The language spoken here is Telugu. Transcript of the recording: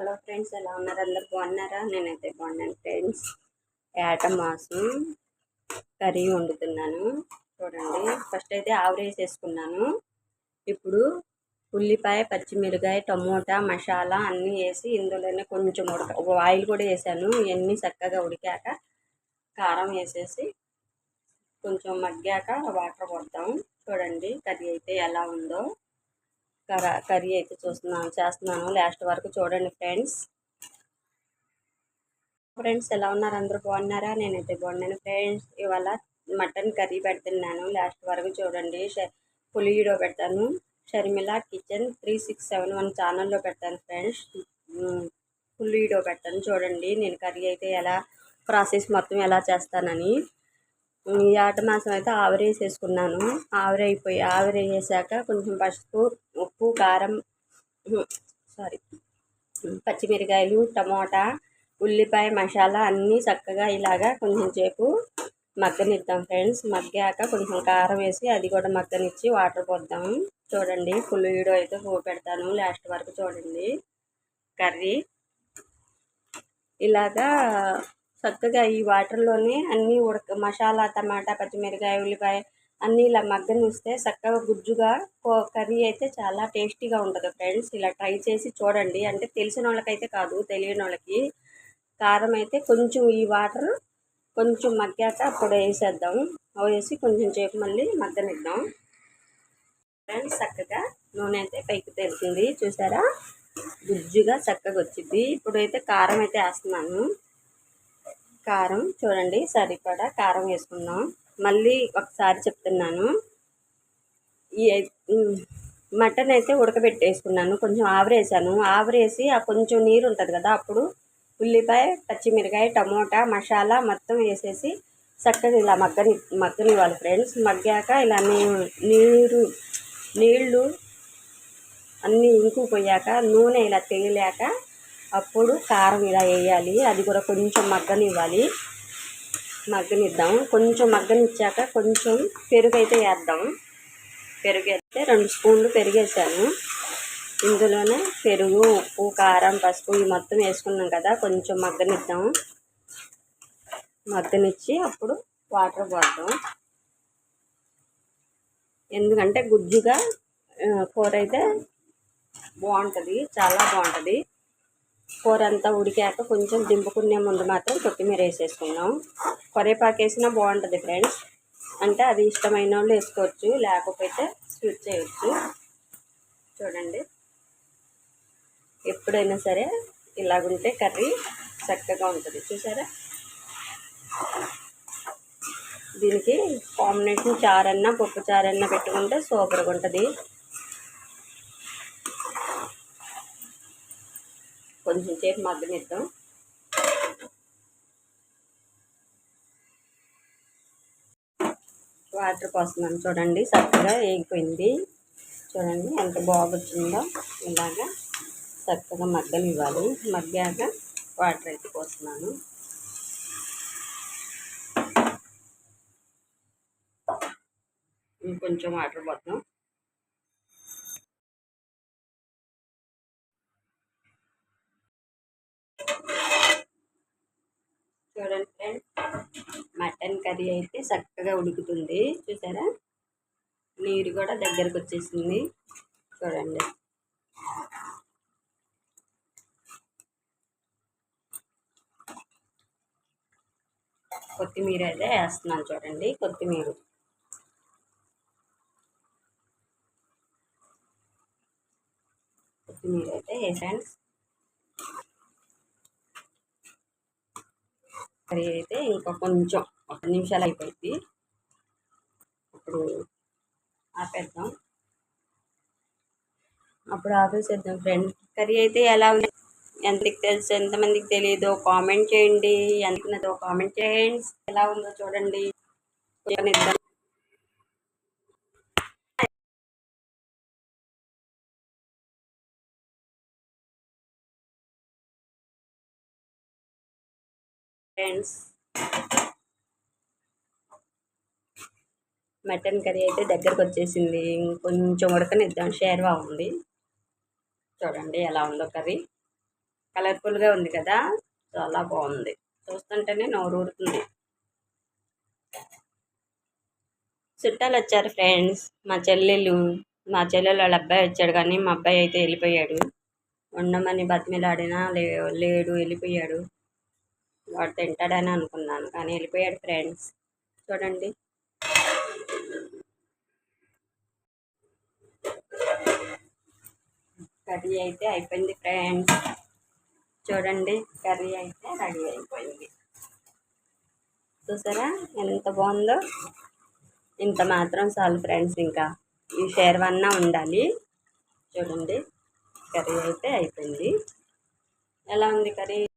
హలో ఫ్రెండ్స్ ఎలా ఉన్నారు? అందరు బాగున్నారా? నేనైతే బాగున్నాను ఫ్రెండ్స్. ఏట మాసం కర్రీ వండుతున్నాను. చూడండి. ఫస్ట్ అయితే ఆవిరేసేసుకున్నాను ఇప్పుడు ఉల్లిపాయ పచ్చిమిరకాయ టమోటా మసాలా అన్నీ వేసి ఇందులోనే కొంచెం ఉడక ఆయిల్ కూడా వేసాను. ఇవన్నీ చక్కగా ఉడికాక కారం వేసేసి కొంచెం మగ్గాక వాటర్ కొడతాం. చూడండి కర్రీ అయితే ఎలా ఉందో. కర్రీ అయితే చూస్తున్నాను చేస్తున్నాను. లాస్ట్ వరకు చూడండి ఫ్రెండ్స్. ఫ్రెండ్స్ ఎలా ఉన్నారు? అందరూ బాగున్నారా? నేనైతే బాగున్నాను ఫ్రెండ్స్. ఇవాళ మటన్ కర్రీ పెడుతున్నాను. లాస్ట్ వరకు చూడండి. పులి పెడతాను. Sharmila kitchen three six seven one ఛానల్లో పెడతాను ఫ్రెండ్స్. ఫుల్ పెడతాను. చూడండి నేను కర్రీ అయితే ఎలా ప్రాసెస్ మొత్తం ఎలా చేస్తానని. ఈ ఆట మాసం అయితే ఆవిరేసేసుకున్నాను ఆవిరైపోయి ఆవిరేసాక కొంచెం పసుపు ఉప్పు కారం సారీ పచ్చిమిరకాయలు టమోటా ఉల్లిపాయ మసాలా అన్నీ చక్కగా ఇలాగా కొంచెం సేపు మగ్గనిద్దాం ఫ్రెండ్స్. మగ్గాక కొంచెం కారం వేసి అది కూడా మగ్గనిచ్చి వాటర్ పోద్దాం. చూడండి ఫుల్ వీడియో అయితే పో పెడతాను. లాస్ట్ వరకు చూడండి. కర్రీ. ఇలాగా చక్కగా ఈ వాటర్లోనే అన్నీ ఉడక మసాలా టమాటా పచ్చిమిరకాయ ఉల్లిపాయ అన్నీ ఇలా మగ్గనిస్తే చక్కగా గుజ్జుగా కర్రీ అయితే చాలా టేస్టీగా ఉంటుంది ఫ్రెండ్స్ ఇలా ట్రై చేసి చూడండి. అంటే తెలిసిన వాళ్ళకైతే కాదు తెలియని వాళ్ళకి. కారం అయితే కొంచెం ఈ వాటర్ కొంచెం మగ్గాక అప్పుడు వేసేద్దాం. వేసి కొంచెం సేపు మళ్ళీ మగ్గనిద్దాం. ఫ్రెండ్స్ చక్కగా నూనె అయితే పైకి తెలిసింది చూసారా? గుజ్జుగా చక్కగా వచ్చింది. ఇప్పుడైతే కారం అయితే వేస్తున్నాను. కారం చూడండి సరిపడా కారం వేసుకుందాం. మళ్ళీ ఒకసారి చెప్తున్నాను. మటన్ అయితే ఉడకబెట్టేసుకున్నాను కొంచెం ఆవరేసాను. ఆవరేసి ఆ కొంచెం నీరు ఉంటుంది కదా అప్పుడు ఉల్లిపాయ పచ్చిమిరకాయ టమోటా మసాలా మొత్తం వేసేసి చక్కగా ఇలా మగ్గని మగ్గనివ్వాలి ఫ్రెండ్స్. మగ్గాక ఇలా నీరు నీళ్ళు అన్నీ ఇంకుపోయాక నూనె ఇలా తేలాక అప్పుడు కారం ఇలా వేయాలి. అది కూడా కొంచెం మగ్గనివ్వాలి. మగ్గనిద్దాం. కొంచెం మగ్గనిచ్చాక కొంచెం పెరుగు అయితే వేద్దాం. పెరుగు వేస్తే రెండు స్పూన్లు పెరిగేసాను. ఇందులోనే పెరుగు ఉప్పు కారం పసుపు ఇవి మొత్తం వేసుకున్నాం కదా కొంచెం మగ్గనిద్దాం. మగ్గనిచ్చి అప్పుడు వాటర్ పోద్దాం. ఎందుకంటే గుజ్జుగా కూర అయితే బాగుంటుంది చాలా బాగుంటుంది. కూర అంతా ఉడికాక కొంచెం దింపుకునే ముందు మాత్రం కొత్తిమీర వేసేసుకుందాం. కరివేపాకు వేసినా బాగుంటుంది ఫ్రెండ్స్ అంటే అది ఇష్టమైన వాళ్ళు వేసుకోవచ్చు లేకపోతే స్విచ్ చేయవచ్చు చూడండి. ఎప్పుడైనా సరే ఇలాగుంటే కర్రీ చక్కగా ఉంటుంది. చూసారా? దీనికి కాంబినేషన్ చారన్నా పప్పు చారన్నా పెట్టుకుంటే సూపర్గా ఉంటుంది. కొంచెం సేపు మగ్గనిద్దాం. వాటర్ పోస్తున్నాను చూడండి చక్కగా వేగిపోయింది. చూడండి ఎంత బాగొచ్చిందో ఇలాగా చక్కగా మగ్గనివ్వాలి. మగ్గాక వాటర్ అయితే పోస్తున్నాను. ఇంకొంచెం వాటర్ పోతాం చూడండి ఫ్రెండ్ మటన్ కర్రీ అయితే చక్కగా ఉడుకుతుంది. చూసారా? నీరు కూడా దగ్గరకు వచ్చేసింది. చూడండి. కొత్తిమీర అయితే వేస్తున్నాను చూడండి. కొత్తిమీర. కొత్తిమీర అయితే వేసాను. కర్రీ అయితే ఇంకా కొంచెం ఒక నిమిషాలు అయిపోయింది. ఇప్పుడు ఆపేద్దాం. అప్పుడు ఆపేసేద్దాం ఫ్రెండ్ కర్రీ అయితే ఎలా ఉంది? ఎంతకి తెలుసు ఎంతమందికి తెలియదో కామెంట్ చేయండి. ఎంత కామెంట్ చేయండి. ఎలా ఉందో చూడండి. ఫ్రెండ్స్ మటన్ కర్రీ అయితే దగ్గరకు వచ్చేసింది. కొంచెం ఉడకనిద్దాం. షేర్వా ఉంది. చూడండి ఎలా ఉందో కర్రీ. కలర్ఫుల్గా ఉంది కదా. చాలా బాగుంది. చూస్తుంటేనే నోరు ఊరుతుంది. చుట్టాలు వచ్చారు ఫ్రెండ్స్. మా చెల్లెలు మా చెల్లెలు వాళ్ళ అబ్బాయి వచ్చాడు కానీ మా అబ్బాయి అయితే వెళ్ళిపోయాడు. ఉండమని బతిమిలాడినా లేడు వెళ్ళిపోయాడు. వాడు తింటాడని అనుకున్నాను. కానీ వెళ్ళిపోయాడు ఫ్రెండ్స్. చూడండి. కర్రీ అయితే అయిపోయింది ఫ్రెండ్స్. చూడండి. కర్రీ అయితే రెడీ అయిపోయింది. చూసారా? ఎంత బాగుందో. ఇంత మాత్రం చాలు ఫ్రెండ్స్ ఇంకా. ఈ షేర్వన్నా ఉండాలి. చూడండి. కర్రీ అయితే అయిపోయింది. ఎలా ఉంది కర్రీ?